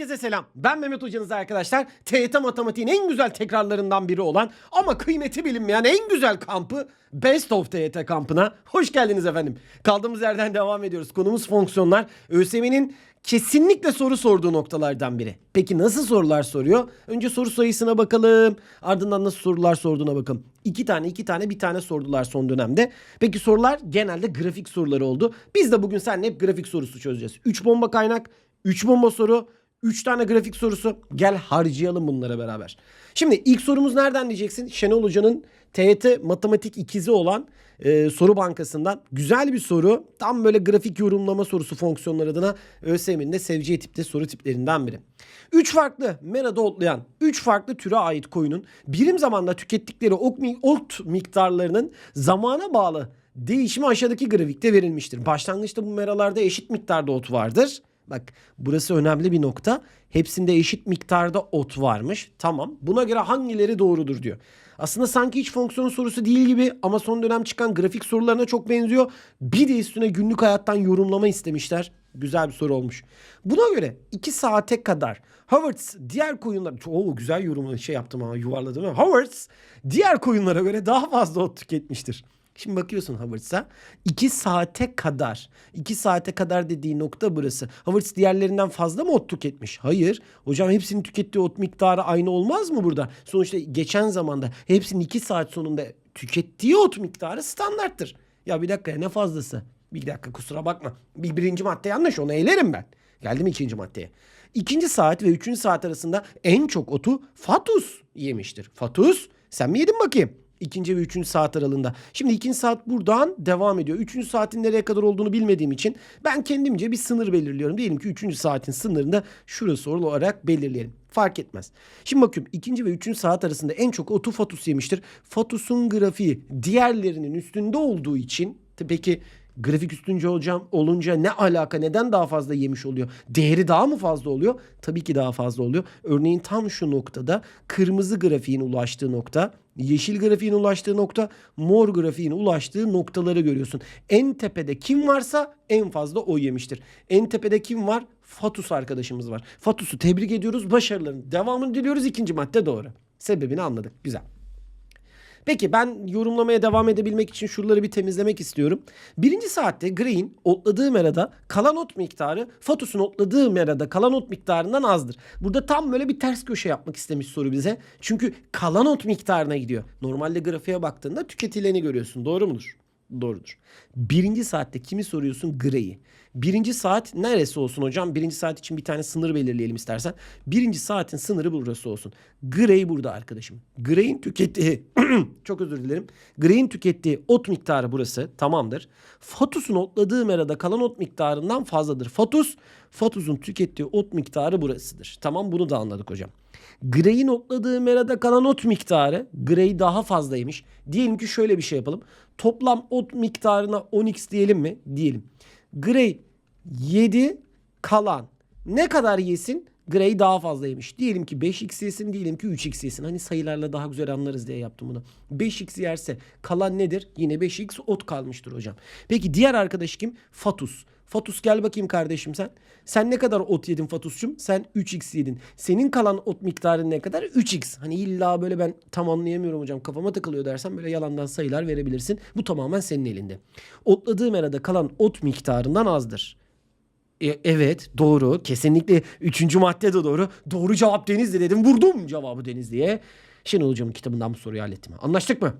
Herkese selam. Ben Mehmet Hocanız arkadaşlar. TYT matematiğin en güzel tekrarlarından biri olan ama kıymeti bilinmeyen en güzel kampı Best of TYT kampına hoş geldiniz efendim. Kaldığımız yerden devam ediyoruz. Konumuz fonksiyonlar. ÖSYM'nin kesinlikle soru sorduğu noktalardan biri. Peki nasıl sorular soruyor? Önce soru sayısına bakalım. Ardından nasıl sorular sorduğuna bakalım. İki tane iki tane bir tane sordular son dönemde. Peki sorular genelde grafik soruları oldu. Biz de bugün seninle hep grafik sorusu çözeceğiz. 3 bomba kaynak, 3 bomba soru, 3 tane grafik sorusu. Gel harcayalım bunlara beraber. Şimdi ilk sorumuz nereden diyeceksin? Şenol Hoca'nın TYT matematik ikizi olan e, soru bankasından güzel bir soru. Tam böyle grafik yorumlama sorusu fonksiyonlar adına ÖSYM'nin de seveceği tipte soru tiplerinden biri. 3 farklı merada otlayan 3 farklı türe ait koyunun birim zamanda tükettikleri ot miktarlarının zamana bağlı değişimi aşağıdaki grafikte verilmiştir. Başlangıçta bu meralarda eşit miktarda ot vardır. Bak burası önemli bir nokta. Hepsinde eşit miktarda ot varmış. Tamam. Buna göre hangileri doğrudur diyor. Aslında sanki hiç fonksiyon sorusu değil gibi ama son dönem çıkan grafik sorularına çok benziyor. Bir de üstüne günlük hayattan yorumlama istemişler. Güzel bir soru olmuş. Buna göre 2 saate kadar Howard's diğer koyunlar... Oo güzel yorumu şey yaptım ama yuvarladım. Howard's diğer koyunlara göre daha fazla ot tüketmiştir. Şimdi bakıyorsun Howard's'a 2 saate kadar 2 saate kadar dediği nokta burası. Havertz diğerlerinden fazla mı ot tüketmiş? Hayır. Hocam hepsinin tükettiği ot miktarı aynı olmaz mı burada? Sonuçta geçen zamanda hepsinin 2 saat sonunda tükettiği ot miktarı standarttır. Ya bir dakika ya ne fazlası? Bir dakika kusura bakma. Bir birinci madde yanlış onu elerim ben. Geldim ikinci maddeye. İkinci saat ve üçüncü saat arasında en çok otu Fatus yemiştir. Fatus sen mi yedin bakayım? İkinci ve üçüncü saat aralığında. Şimdi ikinci saat buradan devam ediyor. Üçüncü saatin nereye kadar olduğunu bilmediğim için ben kendimce bir sınır belirliyorum. Diyelim ki üçüncü saatin sınırında şurası olarak belirleyelim. Fark etmez. Şimdi bakıyorum ikinci ve üçüncü saat arasında en çok otu Fatus yemiştir. Fatus'un grafiği diğerlerinin üstünde olduğu için peki grafik üstünce hocam olunca ne alaka neden daha fazla yemiş oluyor? Değeri daha mı fazla oluyor? Tabii ki daha fazla oluyor. Örneğin tam şu noktada kırmızı grafiğin ulaştığı nokta, yeşil grafiğin ulaştığı nokta, mor grafiğin ulaştığı noktaları görüyorsun. En tepede kim varsa en fazla o yemiştir. En tepede kim var? Fatus arkadaşımız var. Fatus'u tebrik ediyoruz. Başarıların devamını diliyoruz. İkinci madde doğru. Sebebini anladık. Güzel. Peki ben yorumlamaya devam edebilmek için şuraları bir temizlemek istiyorum. Birinci saatte Gray'in otladığı merada kalan ot miktarı Fatus'un otladığı merada kalan ot miktarından azdır. Burada tam böyle bir ters köşe yapmak istemiş soru bize. Çünkü kalan ot miktarına gidiyor. Normalde grafiğe baktığında tüketileni görüyorsun. Doğru mudur? Doğrudur. Birinci saatte kimi soruyorsun? Gray'i. Birinci saat neresi olsun hocam? Birinci saat için bir tane sınır belirleyelim istersen. Birinci saatin sınırı burası olsun. Gray burada arkadaşım. Gray'in tükettiği çok özür dilerim. Gray'in tükettiği ot miktarı burası tamamdır. Fatus'un otladığı merada kalan ot miktarından fazladır. Fatus, Fatus'un tükettiği ot miktarı burasıdır. Tamam bunu da anladık hocam. Gray'in otladığı merada kalan ot miktarı Gray daha fazlaymış. Diyelim ki şöyle bir şey yapalım. Toplam ot miktarına 10x diyelim mi? Diyelim. Gray 7 kalan. Ne kadar yesin? Gray daha fazla yemiş. Diyelim ki 5x yesin, diyelim ki 3x yesin. Hani sayılarla daha güzel anlarız diye yaptım bunu. 5x yerse kalan nedir? Yine 5x ot kalmıştır hocam. Peki diğer arkadaş kim? Fatus. Fatus gel bakayım kardeşim sen. Sen ne kadar ot yedin Fatus'cum? Sen 3x yedin. Senin kalan ot miktarın ne kadar? 3x. Hani illa böyle ben tam anlayamıyorum hocam kafama takılıyor dersen böyle yalandan sayılar verebilirsin. Bu tamamen senin elinde. Otladığı merada kalan ot miktarından azdır. E, evet doğru kesinlikle üçüncü madde de doğru. Doğru cevap Denizli dedim vurdum cevabı Denizli'ye. Şenol Hocam'ın kitabından bu soruyu hallettim. Anlaştık mı?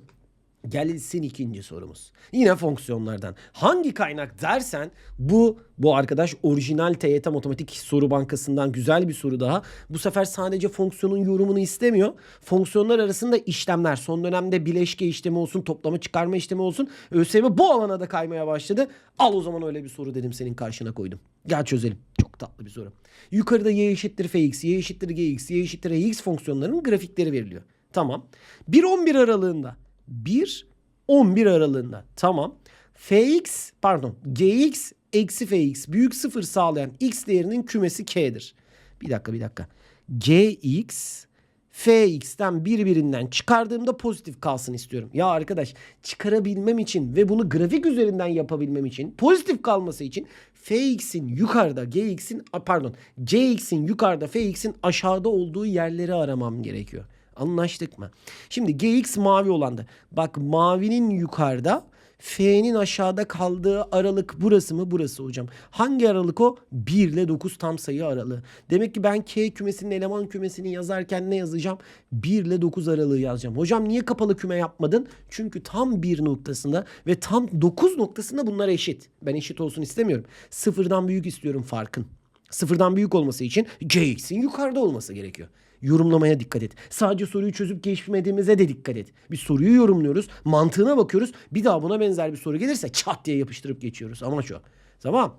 Gelsin ikinci sorumuz. Yine fonksiyonlardan. Hangi kaynak dersen bu bu arkadaş orijinal TYT Matematik Soru Bankası'ndan güzel bir soru daha. Bu sefer sadece fonksiyonun yorumunu istemiyor. Fonksiyonlar arasında işlemler. Son dönemde bileşke işlemi olsun, toplama çıkarma işlemi olsun. ÖSYM bu alana da kaymaya başladı. Al o zaman öyle bir soru dedim senin karşına koydum. Gel çözelim. Çok tatlı bir soru. Yukarıda y eşittir fx, y eşittir gx, y eşittir ax fonksiyonlarının grafikleri veriliyor. Tamam. 1-11 aralığında 1-11 aralığında. Tamam. Fx pardon gx eksi fx büyük sıfır sağlayan x değerinin kümesi k'dir. Bir dakika bir dakika. gx fx'ten birbirinden çıkardığımda pozitif kalsın istiyorum. Ya arkadaş çıkarabilmem için ve bunu grafik üzerinden yapabilmem için pozitif kalması için fx'in yukarıda gx'in pardon cx'in yukarıda fx'in aşağıda olduğu yerleri aramam gerekiyor. Anlaştık mı? Şimdi gx mavi olandı. Bak mavinin yukarıda F'nin aşağıda kaldığı aralık burası mı? Burası hocam. Hangi aralık o? 1 ile 9 tam sayı aralığı. Demek ki ben K kümesinin eleman kümesini yazarken ne yazacağım? 1 ile 9 aralığı yazacağım. Hocam niye kapalı küme yapmadın? Çünkü tam 1 noktasında ve tam 9 noktasında bunlar eşit. Ben eşit olsun istemiyorum. Sıfırdan büyük istiyorum farkın. Sıfırdan büyük olması için Gx'in yukarıda olması gerekiyor. Yorumlamaya dikkat et. Sadece soruyu çözüp geçmediğimize de dikkat et. Bir soruyu yorumluyoruz, mantığına bakıyoruz. Bir daha buna benzer bir soru gelirse çat diye yapıştırıp geçiyoruz. Amaç o. Tamam.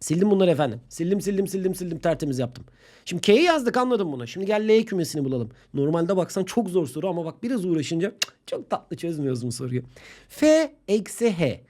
Sildim bunları efendim. Sildim sildim sildim sildim tertemiz yaptım. Şimdi K'yi yazdık anladım bunu. Şimdi gel L kümesini bulalım. Normalde baksan çok zor soru ama bak biraz uğraşınca çok tatlı çözmüyoruz bu soruyu. F eksi H.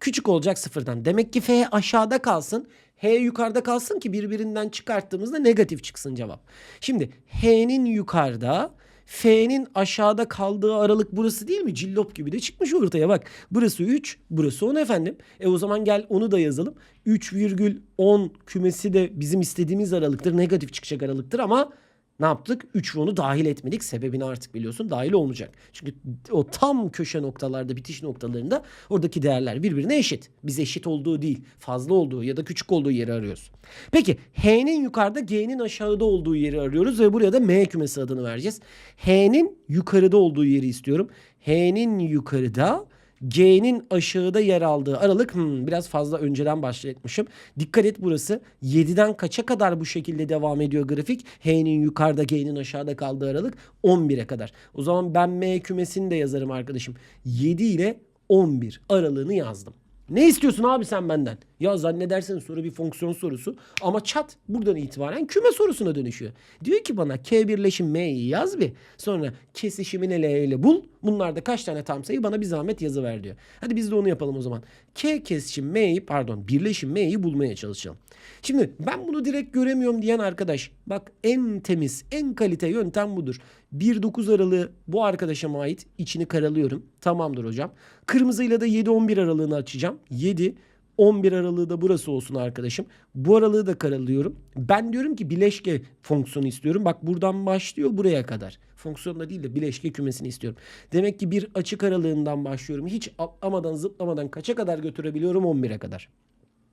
Küçük olacak sıfırdan. Demek ki F aşağıda kalsın. H yukarıda kalsın ki birbirinden çıkarttığımızda negatif çıksın cevap. Şimdi H'nin yukarıda F'nin aşağıda kaldığı aralık burası değil mi? Cillop gibi de çıkmış ortaya bak. Burası 3, burası 10 efendim. E o zaman gel onu da yazalım. 3,10 kümesi de bizim istediğimiz aralıktır. Negatif çıkacak aralıktır ama ne yaptık? 3 ve onu dahil etmedik. Sebebini artık biliyorsun dahil olmayacak. Çünkü o tam köşe noktalarda, bitiş noktalarında oradaki değerler birbirine eşit. Biz eşit olduğu değil, fazla olduğu ya da küçük olduğu yeri arıyoruz. Peki H'nin yukarıda, G'nin aşağıda olduğu yeri arıyoruz ve buraya da M kümesi adını vereceğiz. H'nin yukarıda olduğu yeri istiyorum. H'nin yukarıda, G'nin aşağıda yer aldığı aralık hmm, biraz fazla önceden başlatmışım. Dikkat et burası 7'den kaça kadar bu şekilde devam ediyor grafik? H'nin yukarıda G'nin aşağıda kaldığı aralık 11'e kadar. O zaman ben M kümesini de yazarım arkadaşım. 7 ile 11 aralığını yazdım. Ne istiyorsun abi sen benden? Ya zannedersen soru bir fonksiyon sorusu ama çat buradan itibaren küme sorusuna dönüşüyor. Diyor ki bana K birleşim M'yi yaz bir. Sonra kesişimini L ile bul. Bunlarda kaç tane tam sayı bana bir zahmet yazı ver diyor. Hadi biz de onu yapalım o zaman. K kesişim M'yi pardon birleşim M'yi bulmaya çalışalım. Şimdi ben bunu direkt göremiyorum diyen arkadaş bak en temiz en kalite yöntem budur. 1-9 aralığı bu arkadaşa ait içini karalıyorum. Tamamdır hocam. Kırmızıyla da 7-11 aralığını açacağım. 7 11 aralığı da burası olsun arkadaşım. Bu aralığı da karalıyorum. Ben diyorum ki bileşke fonksiyonu istiyorum. Bak buradan başlıyor buraya kadar. Fonksiyonda değil de bileşke kümesini istiyorum. Demek ki bir açık aralığından başlıyorum. Hiç atlamadan zıplamadan kaça kadar götürebiliyorum 11'e kadar.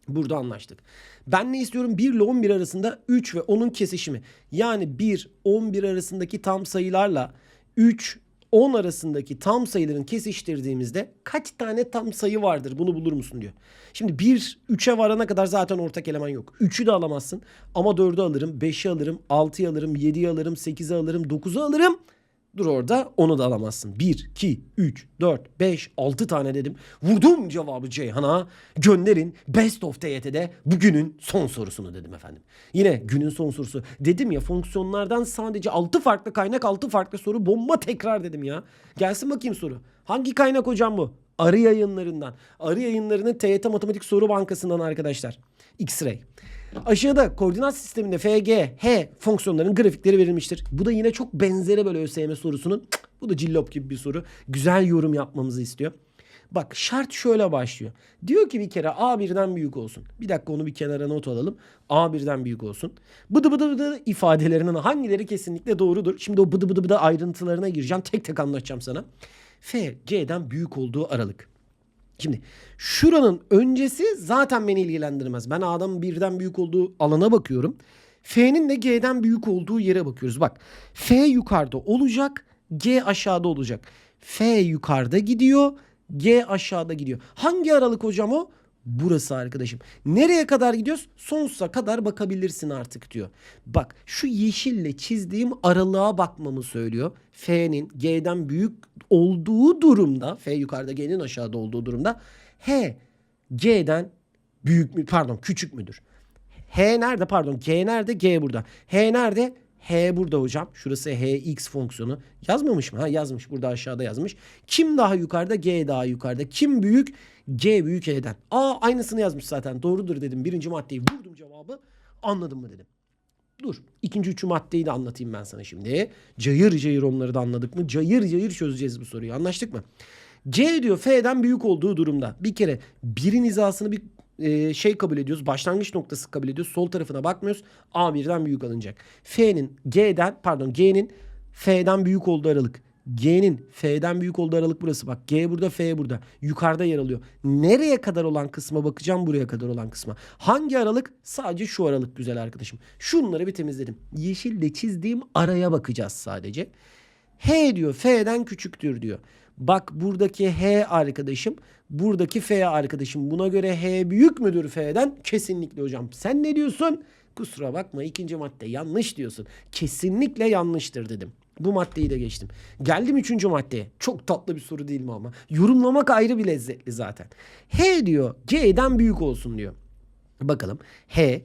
Burada anlaştık. Ben ne istiyorum? 1 ile 11 arasında 3 ve 10'un kesişimi. Yani 1, 11 arasındaki tam sayılarla 3, 10 arasındaki tam sayıların kesiştirdiğimizde kaç tane tam sayı vardır bunu bulur musun diyor. Şimdi 1 3'e varana kadar zaten ortak eleman yok. 3'ü de alamazsın ama 4'ü alırım, 5'i alırım, 6'yı alırım, 7'yi alırım, 8'i alırım, 9'u alırım. Dur orada onu da alamazsın. 1, 2, 3, 4, 5, 6 tane dedim. Vurdum cevabı Ceyhan'a. Gönderin Best of TYT'de bugünün son sorusunu dedim efendim. Yine günün son sorusu. Dedim ya fonksiyonlardan sadece 6 farklı kaynak 6 farklı soru bomba tekrar dedim ya. Gelsin bakayım soru. Hangi kaynak hocam bu? Arı yayınlarından. Arı yayınlarının TYT Matematik Soru Bankası'ndan arkadaşlar. X-Ray. Aşağıda koordinat sisteminde FG, H fonksiyonlarının grafikleri verilmiştir. Bu da yine çok benzeri böyle ÖSYM sorusunun. Bu da cillop gibi bir soru. Güzel yorum yapmamızı istiyor. Bak şart şöyle başlıyor. Diyor ki bir kere A birden büyük olsun. Bir dakika onu bir kenara not alalım. A birden büyük olsun. Bıdı bıdı bıdı ifadelerinin hangileri kesinlikle doğrudur? Şimdi o bıdı bıdı bıdı ayrıntılarına gireceğim. Tek tek anlatacağım sana. F, G'den büyük olduğu aralık. Şimdi şuranın öncesi zaten beni ilgilendirmez. Ben A'dan birden büyük olduğu alana bakıyorum. F'nin de G'den büyük olduğu yere bakıyoruz. Bak F yukarıda olacak, G aşağıda olacak. F yukarıda gidiyor, G aşağıda gidiyor. Hangi aralık hocam o? Burası arkadaşım. Nereye kadar gidiyoruz? Sonsuza kadar bakabilirsin artık diyor. Bak şu yeşille çizdiğim aralığa bakmamı söylüyor. F'nin G'den büyük olduğu durumda, F yukarıda G'nin aşağıda olduğu durumda H G'den büyük mü pardon küçük müdür? H nerede pardon G nerede G burada. H nerede? H burada hocam. Şurası Hx fonksiyonu. Yazmamış mı? Ha yazmış. Burada aşağıda yazmış. Kim daha yukarıda? G daha yukarıda. Kim büyük? G büyük H'den. Aa aynısını yazmış zaten. Doğrudur dedim. Birinci maddeyi vurdum cevabı. Anladın mı dedim. Dur. İkinci üçü maddeyi de anlatayım ben sana şimdi. Cayır cayır onları da anladık mı? Cayır cayır çözeceğiz bu soruyu. Anlaştık mı? C diyor F'den büyük olduğu durumda. Bir kere birin hizasını bir e, şey kabul ediyoruz. Başlangıç noktası kabul ediyoruz. Sol tarafına bakmıyoruz. A birden büyük alınacak. F'nin G'den pardon G'nin F'den büyük olduğu aralık. G'nin F'den büyük olduğu aralık burası. Bak G burada F burada. Yukarıda yer alıyor. Nereye kadar olan kısma bakacağım buraya kadar olan kısma. Hangi aralık? Sadece şu aralık güzel arkadaşım. Şunları bir temizledim. Yeşille çizdiğim araya bakacağız sadece. H diyor F'den küçüktür diyor. Bak buradaki H arkadaşım, buradaki F arkadaşım. Buna göre H büyük müdür F'den? Kesinlikle hocam. Sen ne diyorsun? Kusura bakma ikinci madde yanlış diyorsun. Kesinlikle yanlıştır dedim. Bu maddeyi de geçtim. Geldim üçüncü maddeye. Çok tatlı bir soru değil mi ama? Yorumlamak ayrı bir lezzetli zaten. H diyor G'den büyük olsun diyor. Bakalım. H.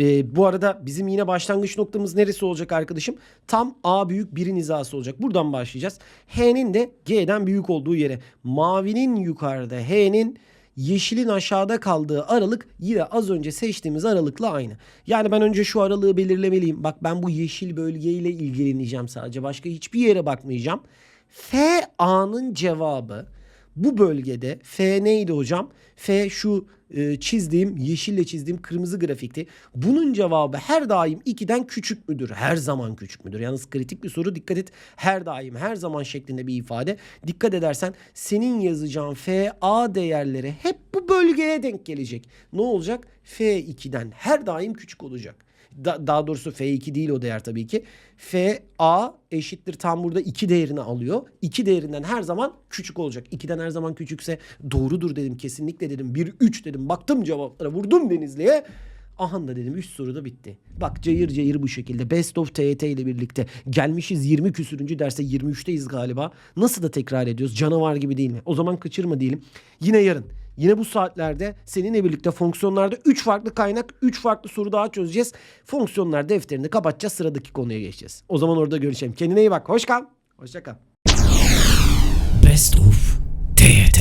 E, bu arada bizim yine başlangıç noktamız neresi olacak arkadaşım? Tam A büyük birin hizası olacak. Buradan başlayacağız. H'nin de G'den büyük olduğu yere. Mavinin yukarıda, H'nin yeşilin aşağıda kaldığı aralık yine az önce seçtiğimiz aralıkla aynı. Yani ben önce şu aralığı belirlemeliyim. Bak ben bu yeşil bölgeyle ilgileneceğim sadece. Başka hiçbir yere bakmayacağım. F A'nın cevabı bu bölgede F neydi hocam? F şu e, çizdiğim yeşille çizdiğim kırmızı grafikti. Bunun cevabı her daim 2'den küçük müdür? Her zaman küçük müdür? Yalnız kritik bir soru dikkat et. Her daim her zaman şeklinde bir ifade. Dikkat edersen senin yazacağın F A değerleri hep bu bölgeye denk gelecek. Ne olacak? F 2'den her daim küçük olacak. Da- daha doğrusu F2 değil o değer tabii ki. F A eşittir tam burada 2 değerini alıyor. 2 değerinden her zaman küçük olacak. 2'den her zaman küçükse doğrudur dedim. Kesinlikle dedim. 1 3 dedim. Baktım cevaplara vurdum Denizli'ye. Ahan da dedim 3 soru da bitti. Bak cayır cayır bu şekilde Best of TYT ile birlikte gelmişiz 20 küsürüncü derse 23'teyiz galiba. Nasıl da tekrar ediyoruz canavar gibi değil mi? O zaman kaçırma diyelim. Yine yarın Yine bu saatlerde seninle birlikte fonksiyonlarda 3 farklı kaynak, 3 farklı soru daha çözeceğiz. Fonksiyonlar defterini kapatacağız, sıradaki konuya geçeceğiz. O zaman orada görüşelim. Kendine iyi bak. Hoş kal. Hoşça kal. Best of TYT